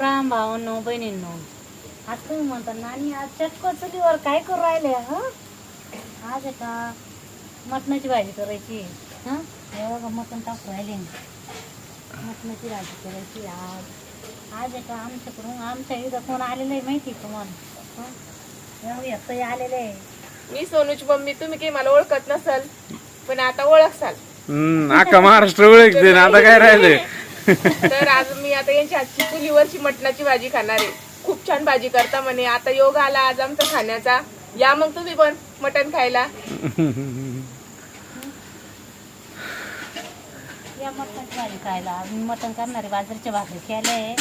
राम भावांनो बहिणींनो आज तुम्ही म्हणता नानी आज चटक चुलीवर काय करू राहिले हं? आज आहे का मटणाची भाजी करायची हं? हे बघा मटण टाकू राहिले. मटणाची भाजी करायची आज. आज आहे का आमच्याकडून आमच्या इथं कोण आलेलं आहे माहिती आहे तुम्हाला? हं? एवढी आलेले आहे. मी सोनूची मम्मी तुम्ही काही मला ओळखत नसल पण आता ओळखसाल. हम्म अख्खा महाराष्ट्र ओळखते ना आता काय राहिलंय तर आज मी आता यांची आजची चुलीवरची मटणाची भाजी खाणार आहे. खूप छान भाजी करता म्हणे. आता योग आला आज आमचा खाण्याचा. या मग तुम्ही पण मटण खायला. या मटणाची भाजी खायला. मी मटण करणारे बाजरीच्या भाकरी केल्या आहे.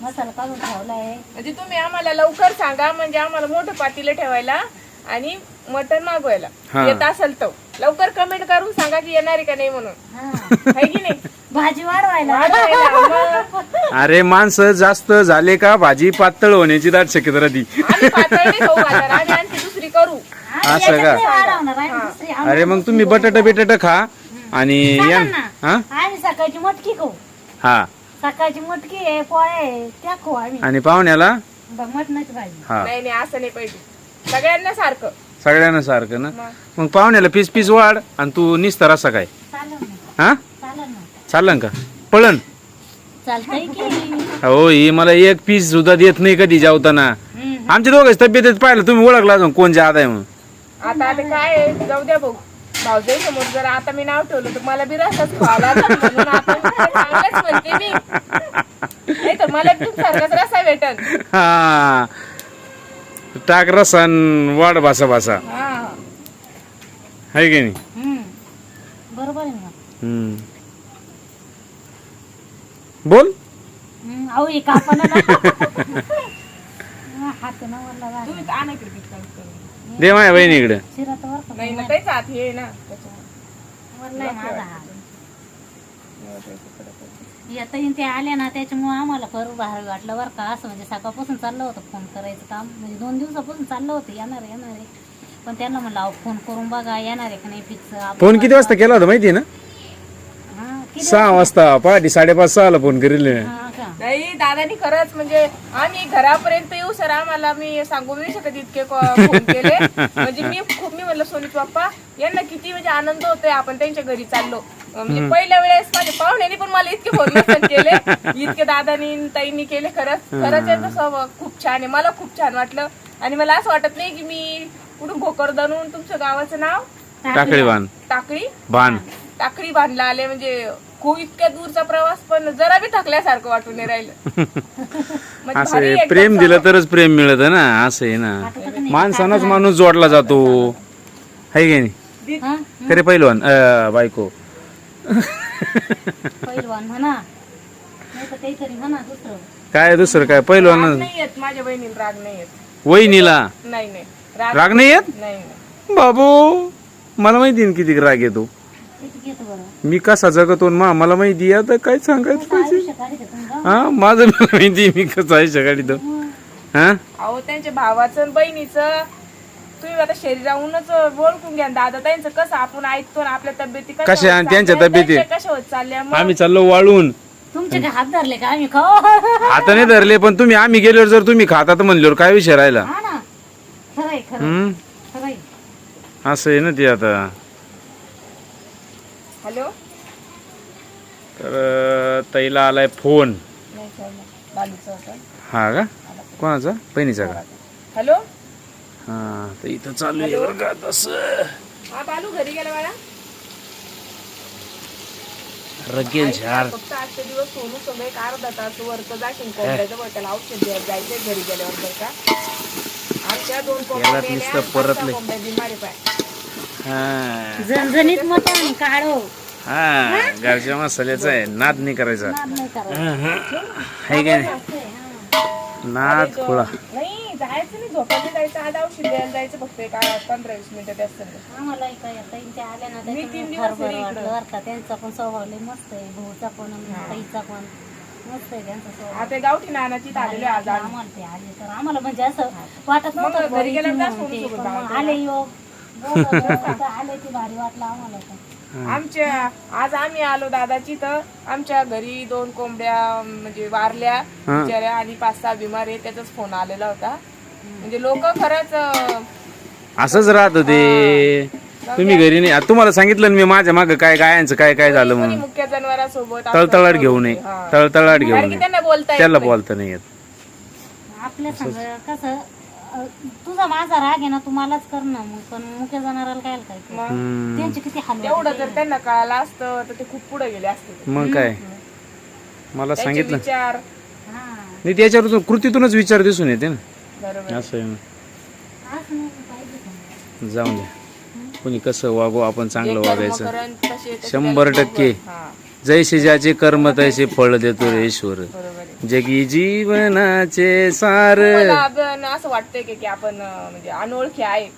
मसाला काढून ठेवला आहे. म्हणजे तुम्ही आम्हाला लवकर सांगा. म्हणजे आम्हाला मोठं पातीला ठेवायला आणि मटण मागवायला. हा. येत असेल तर. लवकर कमेंट करून सांगा की येणार आहे का नाही म्हणून. हा की नाही? भाजी वाढवायला. अरे माणसं जास्त झाले का भाजी पातळ होण्याची दाट शक्यता राहती. आम्ही पातळ नाही खाऊ घालणार आम्ही आणखी दुसरी करू. हा, असं का? नाही वाढवणार. आहे दुसरी आम्ही अरे मग तुम्ही बटाटा बिटाटा खा आणि या. चालेल ना. हा? आम्ही सकाळची मटकी खाऊ. हा. सकाळची मटकी आहे पोळ्या आहे त्या खाऊ आम्ही. आणि पाहुण्याला? ब- मटणाची भाजी. हा. नाही नाही असं नाही पाहिजे. सगळ्यांना सारखं. सगळ्यांना सारखं ना? मग. पाहुण्याला पीस पीस वाढ आणि तू निस्तर असा काय? चालेल ना. हा? चालन का? पळण. चालतंय की? हो ही मला एक पीस सुद्धा देत नाही कधी जेवताना. आमच्या दोघांची तब्येत पाहिलं तुम्ही ओळखला अजून कोण जात आहे म्हणून? आता आता काय आहे, जाऊ द्या भाऊ. भाऊजाई समोर जर आता मी नाव ठेवलं तर मला बी रसाच खावा लागेल म्हणून आता मी काय चांगलंच म्हणते मी. नाही तर मला खूप सारखाच रसा भेटल. हा. टाक रसन वाढ भासा भासा. हा. आहे की नाही? हम्म. बरोबर आहे ना. हम्म. बोल. हम्म, अहो हे कापणं ना हात ना आणा क्रिकेट करून. दे माझ्या बहिणीकडे. शिरा तर वर का? नाही ना काहीच हात हे आहे ना त्याच्यामुळे. वरला आहे माझा हात. येता येईन ते आले ना त्याच्यामुळे आम्हाला करू बाहेर वाटलं बरं का. असं म्हणजे सकाळपासून चाललं होतं फोन करायचं काम. म्हणजे दोन दिवसापासून चाललं होतं येणार आहे, येणार आहे. पण त्यांना म्हणलं अहो फोन करून बघा येणार आहे का नाही फिक्स फोन किती वाजता केला होता माहितीये ना? हा किती सहा वाजता पहाटे साडेपाच सहाला फोन करेल. हा का? नाही दादानी खरंच म्हणजे आम्ही घरापर्यंत येऊ सर आम्हाला मी सांगू नाही शकत इतके क- फोन केले. म्हणजे मी खूप मी म्हणलं सोनीच बाप्पा यांना किती म्हणजे आनंद होतोय आपण त्यांच्या घरी चाललो. म्हणजे पहिल्या वेळेस माझ्या पाहुण्यानी पण मला इतके फोन नसेल केले. इतके दादानी ताईंनी केले खरंच. खरंच यांचा स्वभाव खूप छान आहे. मला खूप छान वाटलं. आणि मला असं वाटत नाही की मी कुठून भोकरदनून तुमच्या गावाचं नाव? टाकळी? बाण. टाकळी बाण टाकळी बांधला आले म्हणजे खूप इतक्या दूरचा प्रवास पण जरा बी थकल्यासारखं वाटून नाही राहिलं. म्हणजे असं भारी आहे, एकदम प्रेम दिलं तरच प्रेम मिळत ना असं आहे ना. माणसानच माणूस जोडला जातो. आहे की नाही? हा? खरे पहिलवान अं, बायको. पहिलवान म्हणा. नाही तर काहीतरी म्हणा दुसरं. काय दुसरं काय राग पहिलवान नाही येत माझ्या बहिणीला राग नाही येत. वहिनीला? नाही नाही. राग राग नाही येत? नाही नाही. बाबू मला माहिती ना किती राग येतो. मी कसा जगतो न मा मला माहिती आहे आता काय सांगायचं पाहिजे? काढते तुम्ही हा माझं मला माहिती मी कसं आहे सकाळी तो हा? अहो त्यांच्या भावाचं आणि बहिणीचं. तुम्ही आता शरीराहूनच ओळखून घ्या. दादा त्यांचं कसं आपण ऐकतो ना आपल्या तब्येती कशा कशा होत आणि त्यांच्या चालल्या, तब्येती? त्यांच्या कशा होत चालल्या? मग आम्ही चाललो वाळून. तुमचे काय हात धरले का आम्ही? खाऊ. आता नाही धरले पण तुम्ही आम्ही गेल्यावर जर तुम्ही खाता तर म्हणल्यावर काय विषय राहिला? हा ना. खरंय खरं हम्म? खरंय. असं आहे ना ते आता. हॅलो? तर ताईला आलाय फोन. नाही sir, नाही. बालूचा होता. हा का? कोणाचा? बहिणीचा का? हॅलो? हा तर इथं चालू आहे बरं का तसं. हा बालू घरी गेला बाळा. रगेल झाड. फक्त आजचे दिवस सोनू संग एक अर्धा तास वरचं जाशील कोंबड्याचं बरं त्याला औषध जायचंय घरी गेल्यावर बरं का. आमच्या दोन कोंबड्या याला मेल्या. कोंबड्या बिमारी पाय. झणझणीत मटण काढो हा घरच्या मसाल्याचा आहे. नाद नाही करायचा. नाद नाही करायचं. आहे का नाही. नाद खुळा. नाही जायचं नाही. झोपायला जायचं. आज औषध द्यायला जायचं. फक्त एक पंधरा वीस मिनिटं त्याच संग. आम्हाला ना मी तीन दिवस बरं का त्यांचा पण स्वभाव लय मस्त आहे. भाऊचा पण ताईचा पण. मस्त आहे त्यांचा स्वभाव. आता गावठी नानाची आलेले आज आम्ही. आम्हाला ते आले तर आम्हाला म्हणजे असं वाटत नव्हतं घरी गेल्यावर आले योग आमच्या आज आम्ही आलो दादाची तर आमच्या घरी दोन कोंबड्या म्हणजे वारल्या. बिचाऱ्या आणि पाच सहा बिमार आहे त्याचाच फोन आलेला होता. म्हणजे लोक खरंच असंच राहत ते. तुम्ही घरी नाही. आता तुम्हाला सांगितलं ना मी माझ्या मागं काय गायांचं काय काय झालं म्हणून. मुख्य जनावरांसोबत तळतळाट घेऊ नये. हा. तळतळाट घेऊ कारण की नये. त्यांना बोलता त्याला. बोलता नाही येत. आपल्या संग कसं तुझा माझा राग आहे ना तू मलाच कर ना मग पण मुख्य जाणाराला काय काय कर. मग? हम्म, त्यांचे किती हाल. तेवढं जर त्यांना कळालं असतं तर ते खूप पुढे गेले असते. मग काय? मला त्यांचे सांगितलं. विचार. हा. नाही त्याच्यावर कृतीतूनच विचार दिसून येते ना. बरोबर. असं आहे ना. असं नाही पाहिजे का? जाऊन द्या कोणी कसं वागू आपण चांगलं वागायचं. शंभर टक्के. हा, जैसे ज्याचे कर्म तैसे फळ देतो रे ईश्वर. जगी जीवनाचे सार. आपण असं वाटतंय की की आपण अं, म्हणजे अनोळखी आहे.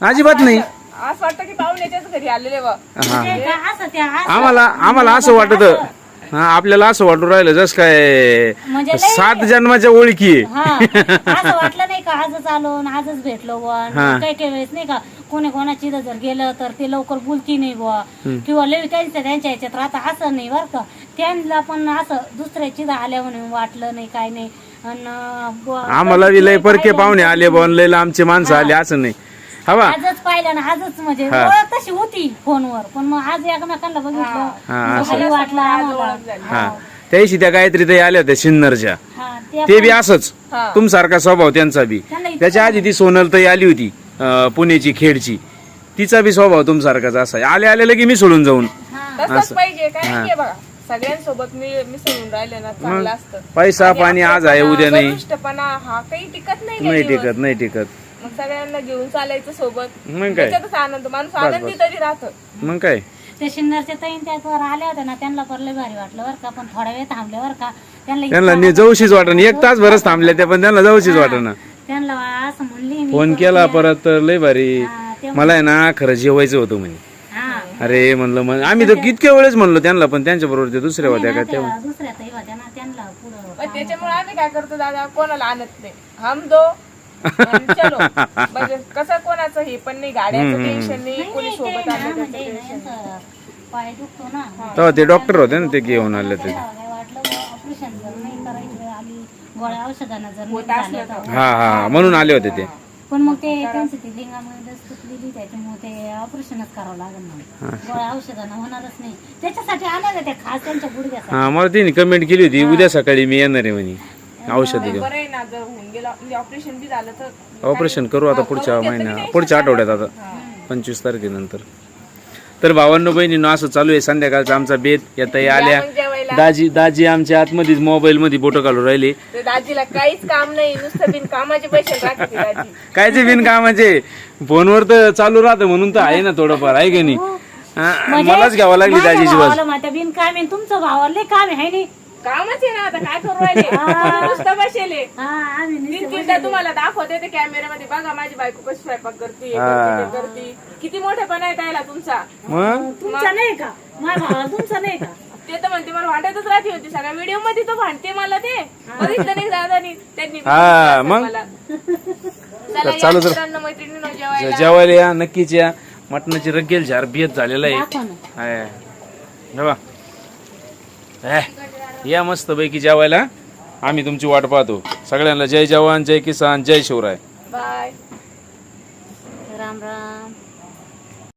अजिबात नाही. असं वाटतं की पाहुण्याच्याच घरी आलेले वा हा. आम्हाला आम्हाला असं वाटत. हा आपल्याला असं वाटून राहिलं जस काय म्हणजे लय- सात जन्माच्या ओळखी. आहे. हा. असं वाटलं नाही का आजच आलो आणि आजच भेटलो हा. काही काही वेळेस नाही का कोणी कोणाची इथं जर गेलं तर ते लवकर बोलती नाही बुवा. किंवा लय त्यांच्या त्यांच्या ह्याच्यात राहता असं नाही बरं का. त्यांना पण असं दुसऱ्याची इथं आल्या म्हणून वाटलं नाही काय नाही. आम्हाला लय परके पाहुणे आले बन लय आमचे माणसं आले असं नाही. हवा आजच पाहिलं ना आजच म्हणजे हा. ओळख तशी होती फोनवर. पण मग आज एकमेकांना बघितलं हा, वाटलं आम्हाला. हा. त्याशी त्या गायत्री ताई आल्या होत्या सिन्नरच्या हा ते ते बी असंच. तुमसारखा स्वभाव त्यांचा बी. त्याच्या आधी ती सोनल ताई आली होती. पुण्याची खेडची. तिचा बी स्वभाव तुमसारखाच असा. आले आले की मी सोडून जाऊन. हा. तसंच पाहिजे. काय नाही बघा. सगळ्यांसोबत मी मिसळून राहिले ना चांगलं असतं. पैसा पाणी आज आहे उद्या नाही. गरिष्ठपणा हा काही टिकत नाही नाही काही दिवस. टिकत नाही टिकत. मग सगळ्यांना घेऊन चालायचं सोबत. मग काय? त्याच्यातच आनंद माणूस आनंदी तरी राहत. मग काय? ते शिन्नरच्या ताईन त्यावर आल्या होत्या ना त्यांना पण लय भारी वाटलं बरं का पण थोडा वेळ थांबले बरं का. त्यांना त्यांना नि- जाऊशीच वाटण. एक तास भरच थांबले त्या पण त्यांना जाऊशीच वाटण. त्यांना असं म्हणली मी फोन केला परत तर लय भारी. हा, ते मला आहे ना खरं जेवायचं होतं म्हणे. हा. अरे म्हणलं मग आम्ही तर कितक्या वेळेस म्हणलो त्यांना पण त्यांच्या बरोबर ते दुसऱ्या होत्या का तेव्हा? त्या दुसऱ्या ताई होत्या ना त्यांना पुढं पण त्याच्यामुळे आम्ही काय करतो दादा कोणाला आणत नाही. हम दो चलो. म्हणजे कसं कोणाचं हे पण नाही गाड्याचं टेन्शन नाही कोणी सोबत आलं म्हणजे त्याचं ना टेन्शन असं पाय दुखतो ना. तेव्हा ते डॉक्टर होते ना ते घेऊन आले ते. ऑपरेशन जर नाही करायची वेळ आली गोळ्या औषधांना जर नाही झालं तर. हा हा म्हणून आले होते ते. पण मग ते त्यांची ती तुटलेली त्याच्यामुळे ते ऑपरेशनच करावं लागेल मग. गोळ्या औषधांना होणारच नाही. त्याच्यासाठी आल्या का त्या खास त्यांच्या गुडघ्यासाठी. हा मला तिने कमेंट केली होती उद्या सकाळी मी येणार आहे म्हणे औषध घेऊन. बरं आहे ना जर होऊन गेला म्हणजे ऑपरेशन बी झालं तर ऑपरेशन करू आता पुढच्या महिन्या पुढच्या आठवड्यात आता पंचवीस तारखेनंतर. तर भावांनो बहिणींनो असं चालू आहे संध्याकाळचा आमचा बेत. येता आल्या. दाजी दाजी आमच्या आतमध्येच मोबाईल मध्ये बोटो घालून राहिले. तर दाजीला काहीच काम नाही नुसतं बिन कामाचे पैसे राहते ती दाजी. काय ते बिनकामाचे? फोनवर तर चालू राहतं म्हणून तर आहे ना थोडंफार आहे का नाही? हा, मलाच घ्यावं लागली माझ्या दाजीची बस. भावाला माझ्या बिन काम आहे तुमचं भावाला काम आहे नी कामच आहे ना आता काय करू राहिले? नुसतं बसेले. हा आम्ही नी- तीन तीनदा तुम्हाला दाखवते ते कॅमेऱ्यामध्ये. बघा माझी बायको कशी स्वयंपाक करते हे करते, ते करते. किती मोठेपणा आहे त्याला तुमचा. मग? तुमचा नाही का? माझ्या भावाला तुमचा नाही का? ते तर म्हणते मला भांडतच राहते होती. सगळ्या व्हिडिओमध्ये तो भांडते मला ते. बघितलं नाही दादानी त्यांनी हा, मग? मला. चला या चालू तर. मित्रांनो मैत्रिणींनो जेवायला. जेवायला या नक्कीच या. मटणाची रगेल झार बेत झालेला आहे. हे. हे, या मस्त पैकी जेवायला. आम्ही तुमची वाट पाहतो. सगळ्यांना जय जवान जय किसान जय शिवराय. बाय राम राम.